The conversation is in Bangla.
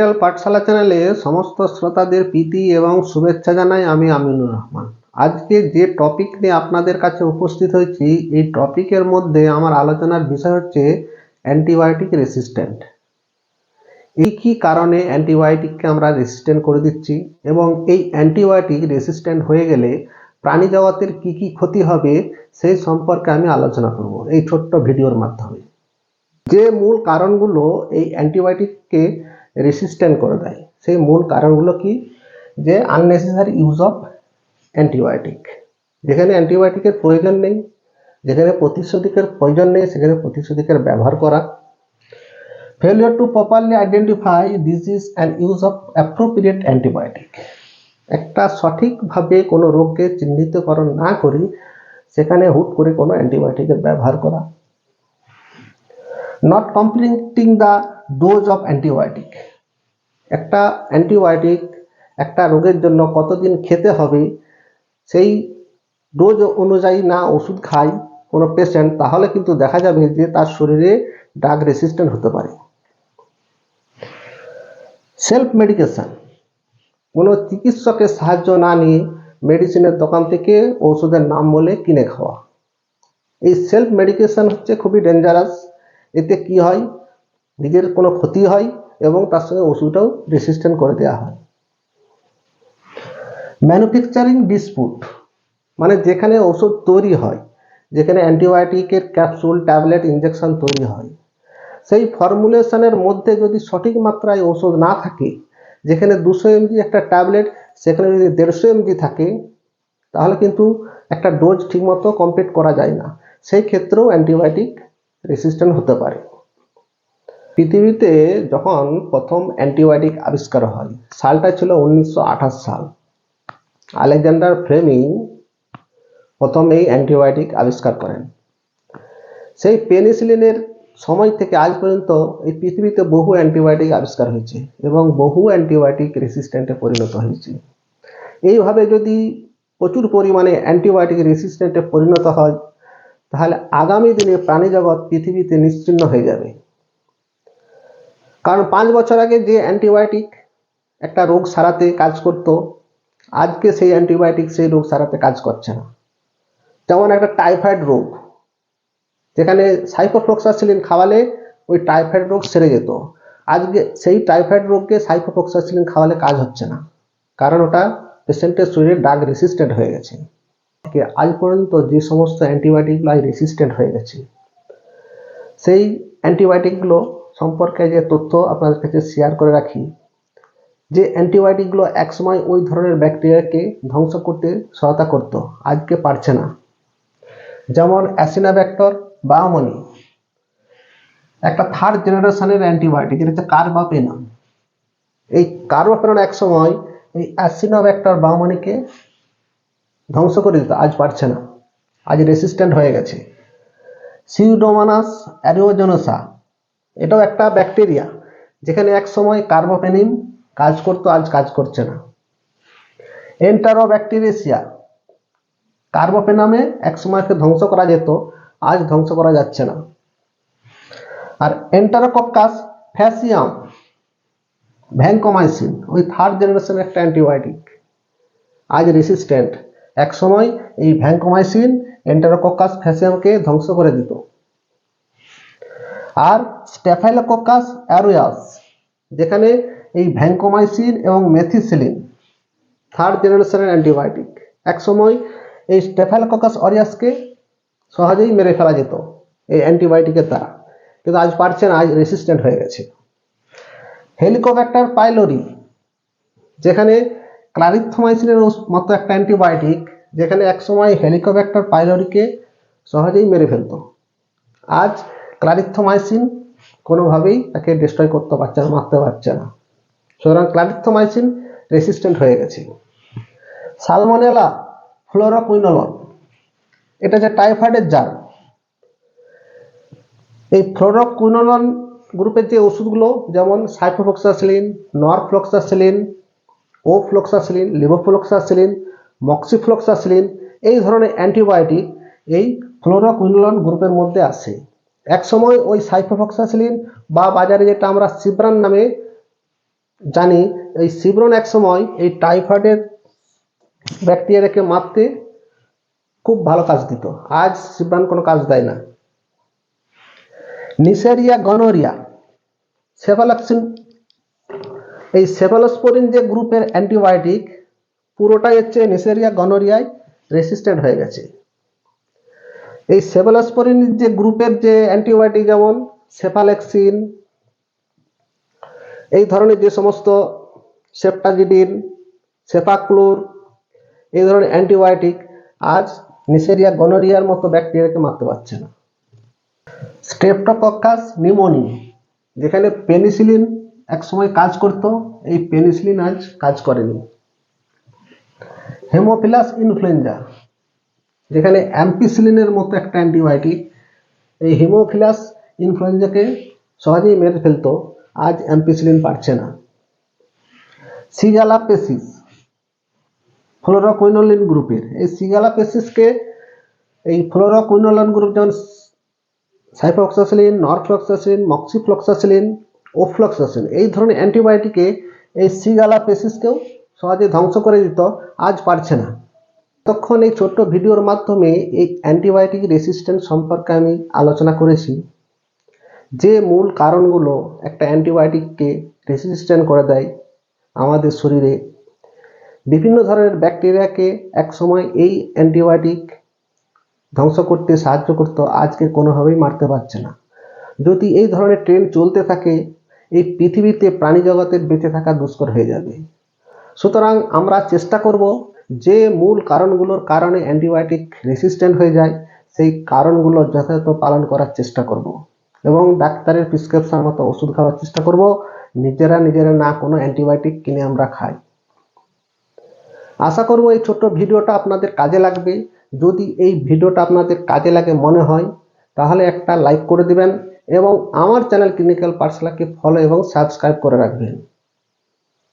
মেডিকেল পাঠশালা চ্যানেলে সমস্ত শ্রোতাদের প্রীতি এবং শুভেচ্ছা জানাই আমি আমিনুর রহমান। আজকে যে টপিক নিয়ে আপনাদের কাছে উপস্থিত হয়েছি, এই টপিকের মধ্যে আমার আলোচনার বিষয় হচ্ছে অ্যান্টিবায়োটিক রেসিস্ট্যান্ট এই কী কারণে অ্যান্টিবায়োটিককে আমরা রেসিস্ট্যান্ট করে দিচ্ছি এবং এই অ্যান্টিবায়োটিক রেসিস্ট্যান্ট হয়ে গেলে প্রাণী জগতের কী কী ক্ষতি হবে, সেই সম্পর্কে আমি আলোচনা করব এই ছোট্ট ভিডিওর মাধ্যমে। যে মূল কারণগুলো এই অ্যান্টিবায়োটিককে রেসিস্ট্যান্ট করে দেয়। সেই মূল কারণগুলো কি? যে আননেসেসারি ইউজ অফ অ্যান্টিবায়োটিক যেখানে অ্যান্টিবায়োটিকের প্রয়োজন নেই, যেখানে প্রতিষেধকের প্রয়োজন নেই, সেখানে প্রতিষেধকের ব্যবহার করা। Failure to properly identify disease and use of appropriate antibiotic একটা সঠিকভাবে কোনো রোগকে চিহ্নিতকরণ না করি, সেখানে হুট করে কোনো অ্যান্টিবায়োটিকের ব্যবহার করা। Not completing the dose of antibiotic একটা অ্যান্টিবায়োটিক একটা রোগের জন্য কতদিন খেতে হবে, সেই ডোজ অনুযায়ী না ওষুধ খায় কোনো পেশেন্ট তাহলে কিন্তু দেখা যাবে যে তার শরীরে ড্রাগ রেসিস্ট্যান্ট হতে পারে। সেলফ মেডিকেশন কোনো চিকিৎসকের সাহায্য না নিয়ে মেডিসিনের দোকান থেকে ওষুধের নাম বলে কিনে খাওয়া। এই সেলফ মেডিকেশন হচ্ছে খুবই ডেঞ্জারাস এতে কি হয়? নিজের কোনো ক্ষতি হয় এবং তার সঙ্গে ওষুধটাও রেসিস্ট্যান্ট করে দেওয়া হয়। ম্যানুফ্যাকচারিং ডিসপুট মানে যেখানে ওষুধ তৈরি হয়, যেখানে অ্যান্টিবায়োটিকের ক্যাপসুল ট্যাবলেট ইঞ্জেকশন তৈরি হয়। সেই ফর্মুলেশনের মধ্যে যদি সঠিক মাত্রায় ওষুধ না থাকে, যেখানে দুশো এমজি একটা ট্যাবলেট সেখানে যদি দেড়শো এমজি থাকে, তাহলে কিন্তু একটা ডোজ ঠিকমতো কমপ্লিট করা যায় না। সেই ক্ষেত্রেও অ্যান্টিবায়োটিক রেসিস্ট্যান্ট হতে পারে। পৃথিবীতে যখন প্রথম অ্যান্টিবায়োটিক আবিষ্কার হয়, সালটা ছিল উনিশশো আঠাশ সাল। আলেকজান্ডার ফ্লেমিং প্রথম এই অ্যান্টিবায়োটিক আবিষ্কার করেন। সেই পেনিসিলিনের সময় থেকে আজ পর্যন্ত এই পৃথিবীতে বহু অ্যান্টিবায়োটিক আবিষ্কার হয়েছে এবং বহু অ্যান্টিবায়োটিক রেসিস্ট্যান্টে পরিণত হয়েছে। এইভাবে যদি প্রচুর পরিমাণে অ্যান্টিবায়োটিক রেসিস্ট্যান্টে পরিণত হয় তাহলে আগামী দিনে প্রাণী জগৎ পৃথিবীতে নিশ্চিন্ন হয়ে যাবে। কারণ পাঁচ বছর আগে যে অ্যান্টিবায়োটিক একটা রোগ সারাতে কাজ করত, আজকে সেই অ্যান্টিবায়োটিক সেই রোগ সারাতে কাজ করছে না। যেমন একটা টাইফয়েড রোগ, যেখানে সাইফোফ্লক্সাসিলিন খাওয়ালে ওই টাইফয়েড রোগ সেরে যেত। আজকে সেই টাইফয়েড রোগকে সাইফোফ্লক্সাসিলিন খাওয়ালে কাজ হচ্ছে না। কারণ ওটা পেশেন্টের শরীরে ডাগ রেসিস্ট্যান্ট হয়ে গেছে। আজ পর্যন্ত যে সমস্ত অ্যান্টিবায়োটিকগুলো রেসিস্ট্যান্ট হয়ে গেছে, সেই অ্যান্টিবায়োটিকগুলো সম্পর্কে যে তথ্য আপনাদের কাছে শেয়ার করে রাখি, যে অ্যান্টিবায়োটিকগুলো একসময় ওই ধরনের ব্যাকটেরিয়াকে ধ্বংস করতে সহায়তা করত, আজকে পারছে না। যেমন অ্যাসিনাব্যাক্টর বায়োমনি একটা থার্ড জেনারেশনের অ্যান্টিবায়োটিক, এটা হচ্ছে কার্বাপেনাম এই কার্বাপেনাম এক সময় এই অ্যাসিনোব্যাক্টর বায়োমনিকে ধ্বংস করে দিত, আজ পারছে না। আজ রেসিস্ট্যান্ট হয়ে গেছে। সিউডোমানাস অ্যারিওজোনোসা এটাও একটা ব্যাকটেরিয়া যেখানে এক সময় কার্বোপেনিম কাজ করতো, আজ কাজ করছে না। এন্টারোব্যাকটেরিয়েসিয়া কার্বোপেনামে এক সময়কে ধ্বংস করা যেত, আজ ধ্বংস করা যাচ্ছে না। আর এন্টারোকক্কাস ফ্যাসিয়াম ভ্যাঙ্কোমাইসিন ওই থার্ড জেনারেশনের একটা অ্যান্টিবায়োটিক আজ রেসিস্ট্যান্ট এক সময় এই ভ্যাঙ্কোমাইসিন এন্টারোকক্কাস ফ্যাসিয়ামকে ধ্বংস করে দিত। আর স্টেফাইলোকক্কাস অ্যারোয়াস, যেখানে এই ভ্যাঙ্কোমাইসিন এবং মেথিসিলিন থার্ড জেনারেশনের অ্যান্টিবায়োটিক এক সময় এই স্টেফাইলোকক্কাস অরিয়াসকে সহজেই মেরে ফেলা যেত এই অ্যান্টিবায়োটিকের দ্বারা। কিন্তু আজ পারছে না, আজ রেসিস্ট্যান্ট হয়ে গেছে। হেলিকোব্যাক্টার পাইলোরি, যেখানে ক্লারিথোমাইসিনের মতো একটা অ্যান্টিবায়োটিক যেখানে একসময় হেলিকোব্যাক্টার পাইলরিকে সহজেই মেরে ফেলতো। আজ ক্লারিথোমাইসিন কোনোভাবেই তাকে ডিস্ট্রয় করতে পারছে না, মারতে পারছে না। সুতরাং ক্লারিথোমাইসিন রেসিস্ট্যান্ট হয়ে গেছে। সালমোনেলা ফ্লোরোকুইনোলন, এটা যে টাইফয়েডের জার এই ফ্লোরোকুইনোলন গ্রুপের যে ওষুধগুলো, যেমন সাইফোফ্লক্সাসিলিন নরফ্লক্সাসিলিন ও ফ্লক্সাসিলিন লিভোফ্লক্সাসিলিন মক্সিফ্লক্সাসিলিন এই ধরনের অ্যান্টিবায়োটিক এই ফ্লোরোকুইনোলন গ্রুপের মধ্যে আসে এক সময় ওই সাইফোফ্লক্সাসিলিন বা বাজারে যেটা আমরা সিব্রান নামে জানি, এই সিব্রন এক সময় এই টাইফয়েডের ব্যাকটেরিয়াকে মারতে খুব ভালো কাজ দিত। আজ সিব্রান কোনো কাজ দেয় না। নিসেরিয়া গনোরিয়া সেফালাক্সিন এই সেফালোস্পোরিন যে গ্রুপের অ্যান্টিবায়োটিক, পুরোটাই হচ্ছে নিসেরিয়া গনোরিয়ায় রেসিস্ট্যান্ট হয়ে গেছে। এই সেফালোস্পোরিন যে গ্রুপের যে অ্যান্টিবায়োটিক যেমন সেফালেক্সিন এই ধরনের যে সমস্ত সেপ্টাজিডিন সেফাক্লোর এই ধরনের অ্যান্টিবায়োটিক আজ নিসেরিয়া গনোরিয়ার মতো ব্যাকটেরিয়াকে মারতে পারছে না। স্ট্রেপ্টোকক্কাস নিউমোনিয়া যেখানে পেনিসিলিন একসময় কাজ করত, এই পেনিসিলিন আজ কাজ করেনি। হেমোফিলাস ইনফ্লুয়েঞ্জা, যেখানে অ্যাম্পিসিলিনের মতো একটা অ্যান্টিবায়োটিক, এই হেমোফিলাস ইনফ্লুয়েঞ্জাকে সহজেই মেরে ফেলতো, আজ অ্যাম্পিসিলিন পারছে না। সিগালাপেসিস, ফ্লোরোকুইনোলিন গ্রুপের, এই সিগালাপেসিসকে এই ফ্লোরোকুইনোলিন গ্রুপ যেমন সাইফ্লক্সাসিলিন নরফ্লক্সাসিলিন, মক্সিফ্লক্সাসিলিন ওফ্লক্সাসিলিন এই ধরনের অ্যান্টিবায়োটিকে এই সিগালা পেসিসকেও সহজে ধ্বংস করে দিত, আজ পারছে না। তখন এই ছোট্ট ভিডিওর মাধ্যমে এই অ্যান্টিবায়োটিক রেসিস্ট্যান্ট সম্পর্কে আমি আলোচনা করেছি, যে মূল কারণগুলো একটা অ্যান্টিবায়োটিককে রেসিস্ট্যান্ট করে দেয় আমাদের শরীরে। বিভিন্ন ধরনের ব্যাকটেরিয়াকে একসময় এই অ্যান্টিবায়োটিক ধ্বংস করতে সাহায্য করতো, আজকে কোনোভাবেই মারতে পারছে না। যদি এই ধরনের ট্রেন্ড চলতে থাকে এই পৃথিবীতে প্রাণী জগতের বেঁচে থাকা দুষ্কর হয়ে যাবে। সুতরাং আমরা চেষ্টা করব যে মূল কারণগুলোর কারণে অ্যান্টিবায়োটিক রেসিস্ট্যান্ট হয়ে যায়, সেই কারণগুলো যথাযথ পালন করার চেষ্টা করব এবং ডাক্তারের প্রিসক্রিপশন মতো ওষুধ খাওয়ার চেষ্টা করব। নিজেরা নিজেরা না কোনো অ্যান্টিবায়োটিক কিনে আমরা খাই। আশা করব এই ছোট্ট ভিডিওটা আপনাদের কাজে লাগবে। যদি এই ভিডিওটা আপনাদের কাজে লাগে মনে হয়, তাহলে একটা লাইক করে দিবেন। এবং আমার চ্যানেল ক্লিনিক্যাল পাঠশালাকে ফলো এবং সাবস্ক্রাইব করে রাখবেন।